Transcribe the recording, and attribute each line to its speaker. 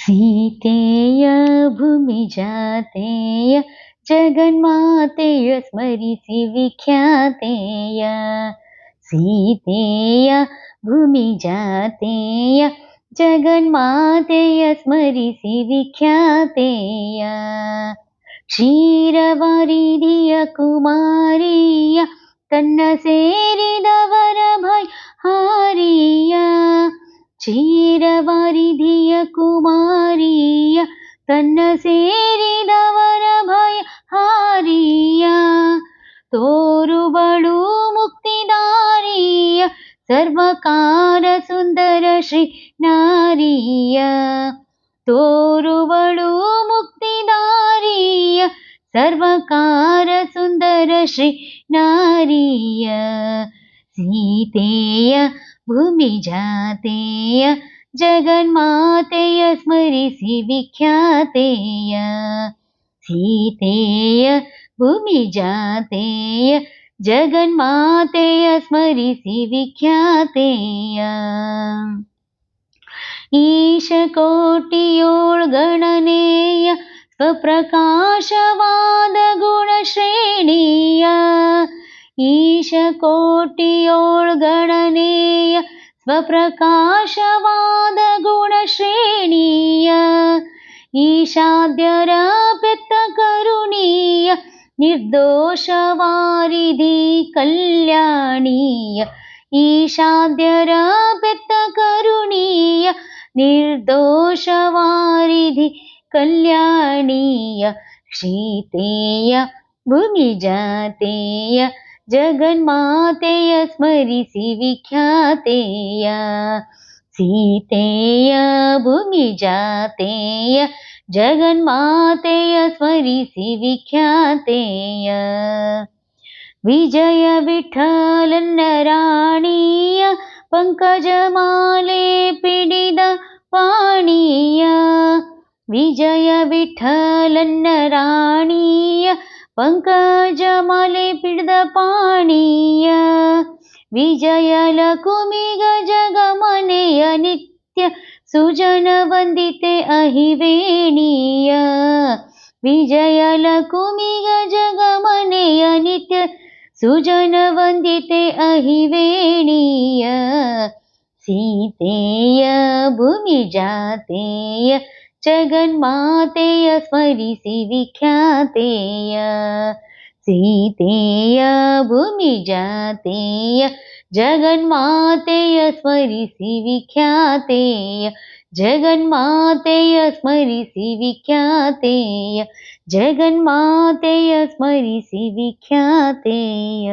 Speaker 1: सीतेय भूमिजातेय, जगन्मातेय स्मरिसि विख्यातेय। सीतेय, भूमिजातेय, जगन्मातेय स्मरिसि विख्यातेय। क्षीरवारिधिय, कुमारीय कन्न सेरिदवर भय हारिय क्षीर ತನ್ನ ಸೇರಿದವರ ಭಯ ಹಾರಿಯ ತೋರುಬಳು ಮುಕ್ತಿದಾರಿಯ ಸರ್ವಕಾರ ಸುಂದರ ಶ್ರೀ ನಾರಿಯ ತೋರುವಳು ಮುಕ್ತಿದಾರಿಯ ಸರ್ವಕಾರ ಸುಂದರ ಶ್ರೀ ನಾರಿಯ ಸೀತೆಯ ಭೂಮಿಜಾತೆಯ जगन्मातेय स्मरिसि विख्यातेय। सीतेय भूमिजातेय। जगन्मातेय स्मरिसि विख्यातेय। ईशकोटियोळ्गणनेय स्वप्रकाशवादगुणश्रेणीय। ईशकोटियोगणनीय स्वप्रकाशवादगुणश्रेणीय ईशाद्यरा निर्दोषवारिधि कल्याणीय ईशाद्यरापित्तकरुणीया निर्दोषवारिधि कल्याणीय शीतेय भूमिजातेय जगन्माते स्मरिसि विख्यातेय सीतेय भूमिजातेय जातेय स्मरिसि विख्यातेय। विजय विठ्ठलन्नराणीय पङ्कजमाले पिडिद पाणीय विजय विठ्ठलन्नराणीय ಪಂಕಜಮಾಲೆ ಪಿಡಿದ ಪಾಣಿಯ ವಿಜಯ ವಿಠಲನ್ನ ರಾಣಿಯ ಪಂಕಜಮಾಲೆ ಪಿಡಿದ ಪಾಣಿಯ ವಿಜಯ ಲಕುಮಿಗ ಜಗಮನೆಯ ನಿತ್ಯ ಸುಜನ ವಂದಿತೆ ಅಹಿವೇಣಿಯ ವಿಜಯ ಲಕುಮಿಗ ಜಗಮನೆಯ ನಿತ್ಯ ಸುಜನ ವಂದಿತೆ ಅಹಿವೇಣಿಯ ಸೀತೆಯ ಭೂಮಿಜಾತೆಯ जगन्मातेय स्मरिसि विख्यातेय सीतेय भूमिजातेय जगन्मातेय स्मरिसि विख्यातेय जगन्मातेय स्मरिसि विख्यातेय जगन्मातेय स्मरिसि विख्यातेय।